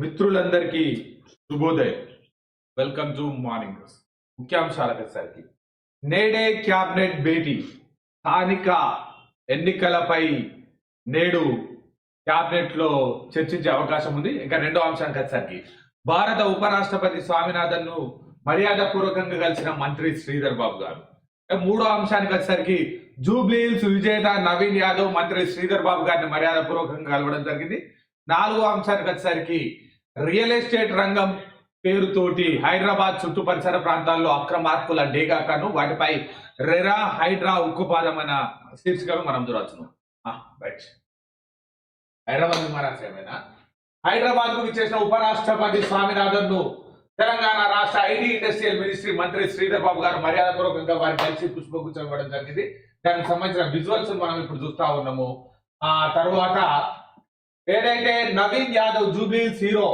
మిత్రులందరికీ శుభోదయం. Welcome to morning news వచ్చేసరికి నేడే క్యాబినెట్ భేటీ. స్థానిక ఎన్నికలపై నేడు క్యాబినెట్లో చర్చించే అవకాశం ఉంది. ఇంకా రెండో అంశానికి వచ్చేసరికి భారత ఉపరాష్ట్రపతి స్వామినాథన్ను మర్యాద పూర్వకంగా కలిసిన మంత్రి శ్రీధర్ బాబు గారు. మూడో అంశానికి వచ్చేసరికి జూబ్లీహిల్స్ విజేత నవీన్ యాదవ్ మంత్రి శ్రీధర్ బాబు గారిని మర్యాద పూర్వకంగా కలవడం జరిగింది. నాలుగో అంశానికి వచ్చేసరికి రియల్ ఎస్టేట్ రంగం పేరుతోటి హైదరాబాద్ చుట్టూ పరిసర ప్రాంతాల్లో అక్రమార్కుల డేగాకను వాటిపై రెరా హైడ్రా ఉక్కుపాదం అన్న శీర్షికను మనం చూడవచ్చును హైదరాబాద్ విమానాశ్రయమేనా? హైదరాబాద్కు విచ్చేసిన ఉపరాష్ట్రపతి స్వామినాథన్ను తెలంగాణ రాష్ట్ర ఐటీ ఇండస్ట్రియల్ మినిస్ట్రీ మంత్రి శ్రీధర్ బాబు గారు మర్యాదపూర్వకంగా వారిని కలిసి పుష్పగుచ్చం ఇవ్వడం జరిగింది. దానికి సంబంధించిన విజువల్స్ మనం ఇప్పుడు చూస్తా ఉన్నాము. ఆ తర్వాత ఏదైతే నవీన్ యాదవ్ జూబ్లీస్ హీరో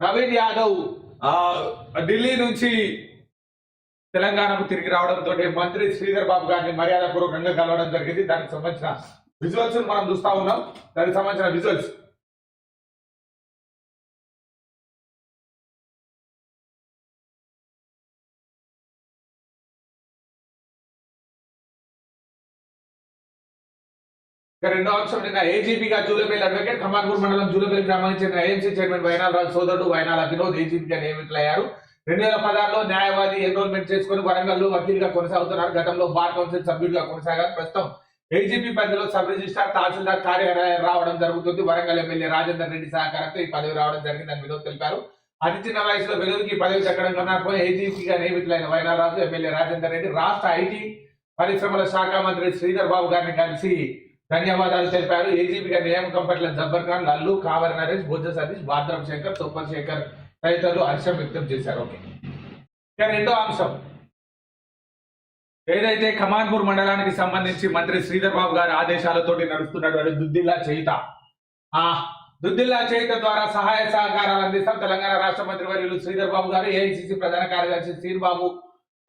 నవీన్ యాదవ్ ఆ, ఢిల్లీ నుంచి తెలంగాణకు తిరిగి రావడంతో మంత్రి శ్రీధర్ బాబు గారిని మర్యాద పూర్వకంగా కలవడం జరిగింది. దానికి సంబంధించిన విజువల్స్ మనం చూస్తా ఉన్నాం. దానికి సంబంధించిన విజువల్స్ రెండో అంశం నిన్న ఏజీపీగా జూలపల్లి అడ్వకేట్ ఖమాన్పూర్ మండలం జూలపల్లి గ్రామానికి చెందిన ఏఎంసీ చైర్మన్ వైనాల్ రాజు సోదరుడు వైనాల వినోద్ ఏజీపీగా నియమితులయ్యారు. రెండు వేల పదహారులో న్యాయవాది ఎన్రోల్మెంట్ చేసుకుని వరంగల్లో వకీలుగా కొనసాగుతున్నారు. గతంలో బార్ కౌన్సిల్ సభ్యుడిగా కొనసాగారు. ప్రస్తుతం ఏజీపీ పరిధిలో సబ్ రిజిస్ట్రార్ తహసీల్దార్ కార్యాలయం రావడం జరుగుతుంది. వరంగల్ ఎమ్మెల్యే రాజేందర్ రెడ్డి సహకారంతో ఈ పదవి రావడం జరిగిందని వినోద్ తెలిపారు. అతి చిన్న వయసులో వెలుగుకి పదవి దక్కడం కన్నా పోయి ఏజీపీగా నియమితులైన వైనారాజు ఎమ్మెల్యే రాజేందర్ రెడ్డి రాష్ట్ర ఐటీ పరిశ్రమల శాఖ మంత్రి శ్రీధర్ బాబు గారిని కలిసి ధన్యవాదాలు తెలిపారు. ఏజీపీగా నియామకం పట్ల జబ్బర్ ఖాన్ లల్లు కావర్ నరేష్ బుద్ధ సతీష్ భాద్రం శంకర్ తుప్పల్ శేఖర్ తదితరులు హర్షం వ్యక్తం చేశారు. ఓకే. ఇక రెండో అంశం. ఏదైతే కమాన్పూర్ మండలానికి సంబంధించి మంత్రి శ్రీధర్ బాబు గారి ఆదేశాలతోటి నడుస్తున్నటువంటి దుద్దిల్లా చేయిత ఆ దుద్దిల్లా చేయిత ద్వారా సహాయ సహకారాలు అందిస్తాం. తెలంగాణ రాష్ట్ర మంత్రి వర్యులు శ్రీధర్ బాబు గారు ఏఐసిసి ప్రధాన కార్యదర్శి శ్రీబాబు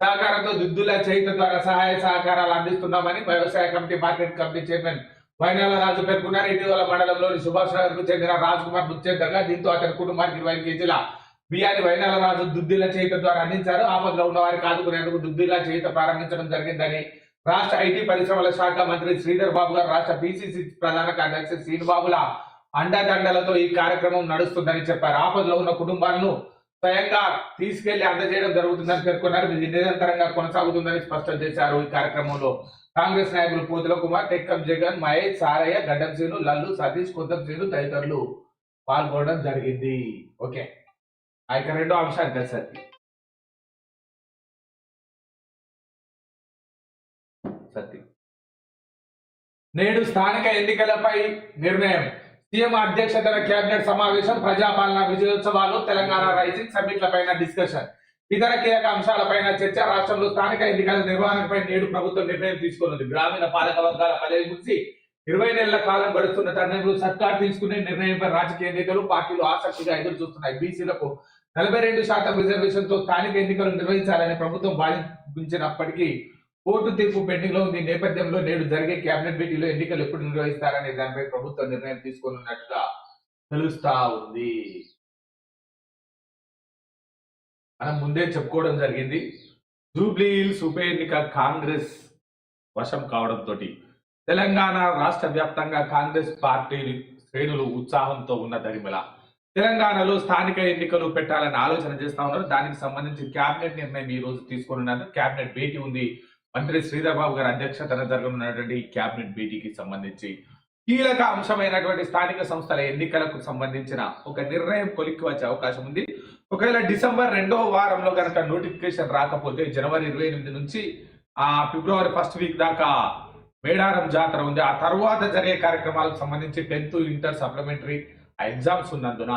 సహకారంతో దుద్దుల చైత ద్వారా సహాయ సహకారాలు అందిస్తున్నామని వ్యవసాయ committee market committee chairman Vainala Raju పేర్కొన్నారు. ఇటీవల మండలంలోని సుభాష్ నగర్కు చెందిన రాజ్ కుమార్ మృత్యంతగా దీంతో అతని కుటుంబానికి ఇరవై కేజీల బియ్యాన్ని వైనాల రాజు దుద్దిల చేయిత ద్వారా అందించారు. ఆపదలో ఉన్న వారికి ఆదుకునేందుకు దుద్దిల చేయిత ప్రారంభించడం జరిగిందని రాష్ట్ర ఐటీ పరిశ్రమల శాఖ మంత్రి శ్రీధర్ బాబు గారు రాష్ట్ర బీసీసీ ప్రధాన కార్యదర్శి శ్రీనుబాబుల అండదండలతో ఈ కార్యక్రమం నడుస్తుందని చెప్పారు. ఆపదలో ఉన్న కుటుంబాలను స్వయంగా తీసుకెళ్ళి అందజేయడం జరుగుతుందని పేర్కొన్నారు. ఇది నిరంతరంగా కొనసాగుతుందని స్పష్టం చేశారు ఈ కార్యక్రమంలో. కాంగ్రెస్ నాయకులు పోతుల కుమార్ టెక్కం జగన్ మహేష్ సారయ్య గడ్డం శ్రీను లల్లు సతీష్ కొద్దం శ్రీను తదితరులు పాల్గొనడం జరిగింది. ఓకే. ఆ ఇక రెండో అంశాలు వచ్చేసరికి సత్యం. నేడు స్థానిక ఎన్నికలపై నిర్ణయం. సీఎం అధ్యక్షతన కేబినెట్ సమావేశం ప్రజాపాలన విజయోత్సవాలు తెలంగాణ రైజింగ్ సబ్మిట్లపైన డిస్కషన్. ఇతర కీలక అంశాలపైన చర్చ రాష్ట్రంలో స్థానిక ఎన్నికల నిర్వహణపై నేడు ప్రభుత్వం నిర్ణయం తీసుకున్నది. గ్రామీణ పాలక వర్గాల పదవి గురించి ఇరవై నెలల కాలం గడుస్తున్న తరుణంలో సర్కార్ తీసుకునే నిర్ణయంపై రాజకీయ నేతలు పార్టీలు ఆసక్తిగా ఎదురు చూస్తున్నాయి బీసీలకు నలభై రెండు శాతం రిజర్వేషన్తో స్థానిక ఎన్నికలు నిర్వహించాలని ప్రభుత్వం భావించినప్పటికీ కోర్టు తీర్పు పెండింగ్లో ఉంది. నేపథ్యంలో నేడు జరిగే కేబినెట్ భేటీలో ఎన్నికలు ఎప్పుడు నిర్వహిస్తారనే దానిపై ప్రభుత్వం నిర్ణయం తీసుకున్నట్టుగా తెలుస్తా ఉంది. మనం ముందే చెప్పుకోవడం జరిగింది. జూబ్లీ హిల్స్ ఉప ఎన్నిక కాంగ్రెస్ వశం కావడంతో తెలంగాణ రాష్ట్ర వ్యాప్తంగా కాంగ్రెస్ పార్టీ శ్రేణులు ఉత్సాహంతో ఉన్న దరిమిల. తెలంగాణలో స్థానిక ఎన్నికలు పెట్టాలని ఆలోచన చేస్తా ఉన్నారు. దానికి సంబంధించి కేబినెట్ నిర్ణయం ఈ రోజు తీసుకున్నారు కేబినెట్ భేటీ ఉంది. మంత్రి శ్రీధర్బాబు గారి అధ్యక్షతన జరగనున్నటువంటి క్యాబినెట్ కేబినెట్ భేటీకి సంబంధించి కీలక అంశమైనటువంటి స్థానిక సంస్థల ఎన్నికలకు సంబంధించిన ఒక నిర్ణయం కొలిక్కి వచ్చే అవకాశం ఉంది. ఒకవేళ డిసెంబర్ రెండవ వారంలో కనుక నోటిఫికేషన్ రాకపోతే జనవరి ఇరవై ఎనిమిది నుంచి ఆ ఫిబ్రవరి ఫస్ట్ వీక్ దాకా మేడారం జాతర ఉంది. ఆ తర్వాత జరిగే కార్యక్రమాలకు సంబంధించి టెన్త్ ఇంటర్ సప్లిమెంటరీ ఆ ఎగ్జామ్స్ ఉన్నందున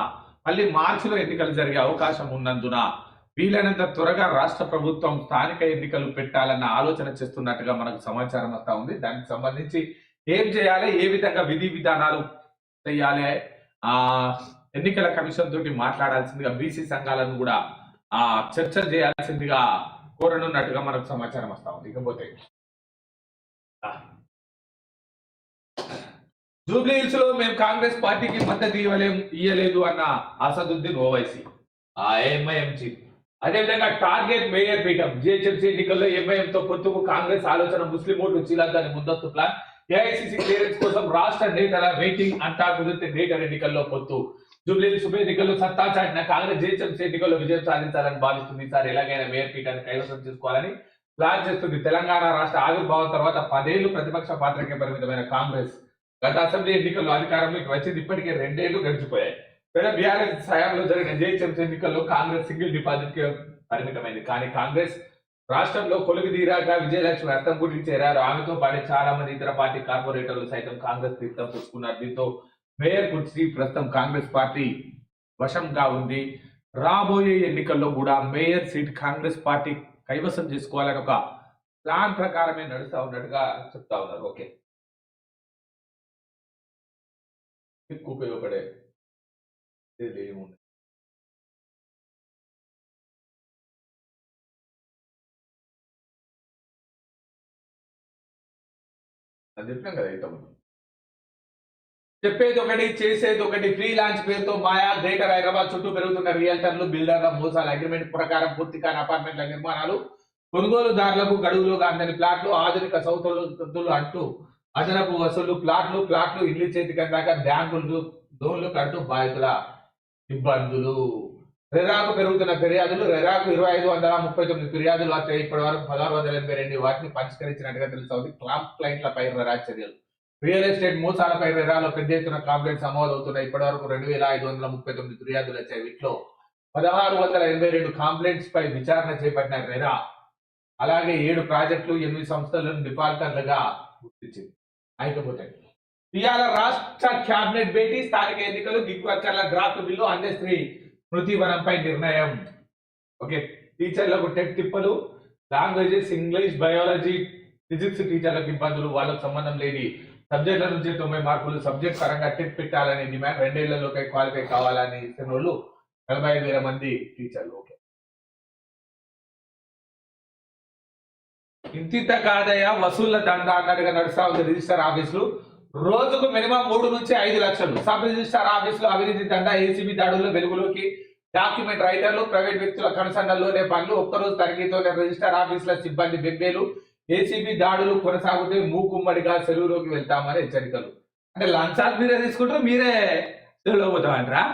మళ్ళీ మార్చిలో ఎన్నికలు జరిగే అవకాశం ఉన్నందున వీలైనంత త్వరగా రాష్ట్ర ప్రభుత్వం స్థానిక ఎన్నికలు పెట్టాలన్న ఆలోచన చేస్తున్నట్టుగా మనకు సమాచారం వస్తా ఉంది. దానికి సంబంధించి ఏం చేయాలి? ఏ విధంగా విధి విధానాలు చేయాలి? ఆ ఎన్నికల కమిషన్ తోటి మాట్లాడాల్సిందిగా బీసీ సంఘాలను కూడా ఆ చర్చ చేయాల్సిందిగా కోరనున్నట్టుగా మనకు సమాచారం వస్తా ఉంది. ఇకపోతే జూబ్లీ హిల్స్లో మేము కాంగ్రెస్ పార్టీకి మద్దతు ఇవ్వలేము ఇయ్యలేదు అన్న అసదుద్దీన్ ఓవైసీ ఆ ఎంఐఎంసీ అదేవిధంగా టార్గెట్ మేయర్ పీఠం జిహెచ్ఎంసీ ఎన్నికల్లో ఎంఐఎంతో పొత్తుకు కాంగ్రెస్ ఆలోచన ముస్లిం ఓట్లు చీలాలని ముందస్తు ప్లాన్. ఏఐసిసి క్లియరెన్స్ కోసం రాష్ట్ర నేతల వెయిటింగ్ అంతా కుదిరితే గ్రేటర్ ఎన్నికల్లో పొత్తు. జూబ్లీ ఉప ఎన్నికల్లో సత్తా చాటిన కాంగ్రెస్ జిహెచ్ఎంసీ ఎన్నికల్లో విజయం సాధించాలని భావిస్తుంది. ఈసారి ఎలాగైనా మేయర్ పీఠాన్ని కైవసం చేసుకోవాలని ప్లాన్ చేస్తుంది. తెలంగాణ రాష్ట్ర ఆవిర్భావం తర్వాత పదేళ్ళు ప్రతిపక్ష పాత్రకే పరిమితమైన కాంగ్రెస్. గత అసెంబ్లీ ఎన్నికల్లో అధికారంలోకి వచ్చింది. ఇప్పటికే రెండేళ్ళు గడిచిపోయాయి. లేదా బీఆర్ఎస్ హయాంలో జరిగిన జేహెచ్ఎంసీ ఎన్నికల్లో కాంగ్రెస్ సింగిల్ డిపాజిట్కి పరిమితమైంది. కానీ కాంగ్రెస్ రాష్ట్రంలో కొలుగు తీరాక విజయలక్ష్మి అర్థం గురించి చేరారు ఆమెతో పాటు చాలా మంది ఇతర పార్టీ కార్పొరేటర్లు సైతం కాంగ్రెస్ తీర్థం పుచ్చుకున్నారు దీంతో మేయర్ కుర్చీ ప్రస్తుతం కాంగ్రెస్ పార్టీ వశంగా ఉంది. రాబోయే ఎన్నికల్లో కూడా మేయర్ సీట్ కాంగ్రెస్ పార్టీ కైవసం చేసుకోవాలని ఒక ప్లాన్ ప్రకారమే నడుస్తా ఉన్నట్టుగా చెప్తా ఉన్నారు. ఓకే. ఉపయోగపడే ఇది అని చెప్పినాం కదా ఇంతకుముందు చెప్పేది ఒకటి చేసేది ఒకటి ఫ్రీ లాంచ్ పేరుతో మాయా గ్రేటర్ హైదరాబాద్ చుట్టూ పెరుగుతున్న రియల్టర్లు బిల్డర్ల మోసాల అగ్రిమెంట్ ప్రకారం పూర్తి కాని అపార్ట్మెంట్ల నిర్మాణాలు కొనుగోలుదారులకు గడువులుగా అందని ప్లాట్లు ఆధునిక సౌతులు అంటూ అదనపు వసూలు ప్లాట్లు ప్లాట్లు ఇల్లు చేతికి అందాక బ్యాంకులు లోన్లు కడుతూ బాధితుల ఇబ్బందులు. రెరాకు పెరుగుతున్న ఫిర్యాదులు రెరాకు ఇరవై ఐదు వందల ముప్పై తొమ్మిది ఫిర్యాదులు వస్తే ఇప్పటి వరకు పదహారు వందల ఎనభై రెండు వాటిని పరిష్కరించినట్టుగా తెలుస్తోంది. క్లాంప్ క్లైంట్లపై రెరా చర్యలు రియల్ ఎస్టేట్ మోసాలపై రెరాలో పెద్ద ఎత్తున కంప్లైంట్స్ అమలు అవుతున్నాయి ఇప్పటి వరకు రెండు వేల ఐదు వందల ముప్పై తొమ్మిది ఫిర్యాదులు వచ్చాయి. వీటిలో పదహారు వందల ఎనభై రెండు కంప్లైంట్స్ పై విచారణ చేపట్టిన రెరా అలాగే ఏడు ప్రాజెక్టులు ఎనిమిది సంస్థలను డిఫాల్టర్లుగా గుర్తించింది. అయిపోతాయి. ఇవాళ రాష్ట్ర క్యాబినెట్ భేటీ స్థానిక ఎన్నికలు గిగ్ వర్కర్ల డ్రాఫ్ట్ బిల్లు అందశ్రీ స్మృతివనంపై నిర్ణయం. ఓకే టీచర్లకు టెక్ తిప్పలు లాంగ్వేజెస్ ఇంగ్లీష్ బయాలజీ ఫిజిక్స్ టీచర్లకు ఇబ్బందులు వాళ్ళకు సంబంధం లేని సబ్జెక్టుల నుంచి తొంభై మార్కులు సబ్జెక్ట్ పరంగా టెక్ పెట్టాలని డిమాండ్ రెండేళ్ళలోకి క్వాలిఫై కావాలని ఇస్తున్న వాళ్ళు నలభై ఐదు వేల మంది టీచర్లు. ఓకే. ఇంతింత కాదయ వసూళ్ళ దండ అన్నట్టుగా నడుస్తా ఉంది రిజిస్టర్ ఆఫీసులు. రోజుకు మినిమం మూడు నుంచి ఐదు లక్షలు. సబ్ రిజిస్టార్ ఆఫీసులో అవినీతి దండ ఏసీబీ దాడుల్లో వెలుగులోకి డాక్యుమెంట్ రైటర్లు ప్రైవేట్ వ్యక్తుల కనుసన్నల్లోనే పనులు ఒక్కరోజు తనిఖీతోనే రిజిస్టార్ ఆఫీసుల సిబ్బంది బెబ్బేలు ఏసీబీ దాడులు కొనసాగుతే మూకుమ్మడిగా సెలవులోకి వెళ్తామని హెచ్చరికలు. అంటే లంచాలు మీరే తీసుకుంటారు మీరే సెలవులో పోతామంటారా?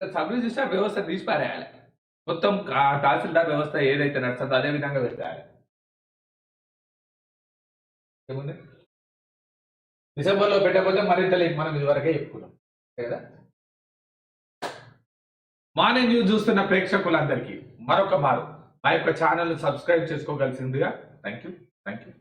సబ్ రిజిస్టార్ వ్యవస్థ తీసి పారేయాలి మొత్తం తహసీల్దార్ వ్యవస్థ ఏదైతే నడుస్తుందో అదే విధంగా పెట్టాలి. ఏముంది? డిసెంబర్లో పెట్టకపోతే మరింత లేక మనం ఇదివరకే చెప్పుకున్నాం. కదా? మార్నింగ్ న్యూస్ చూస్తున్న ప్రేక్షకులందరికీ మరొక మారు. మా యొక్క ఛానల్ సబ్స్క్రైబ్ చేసుకోగలిసిందిగా థ్యాంక్ యూ థ్యాంక్ యూ.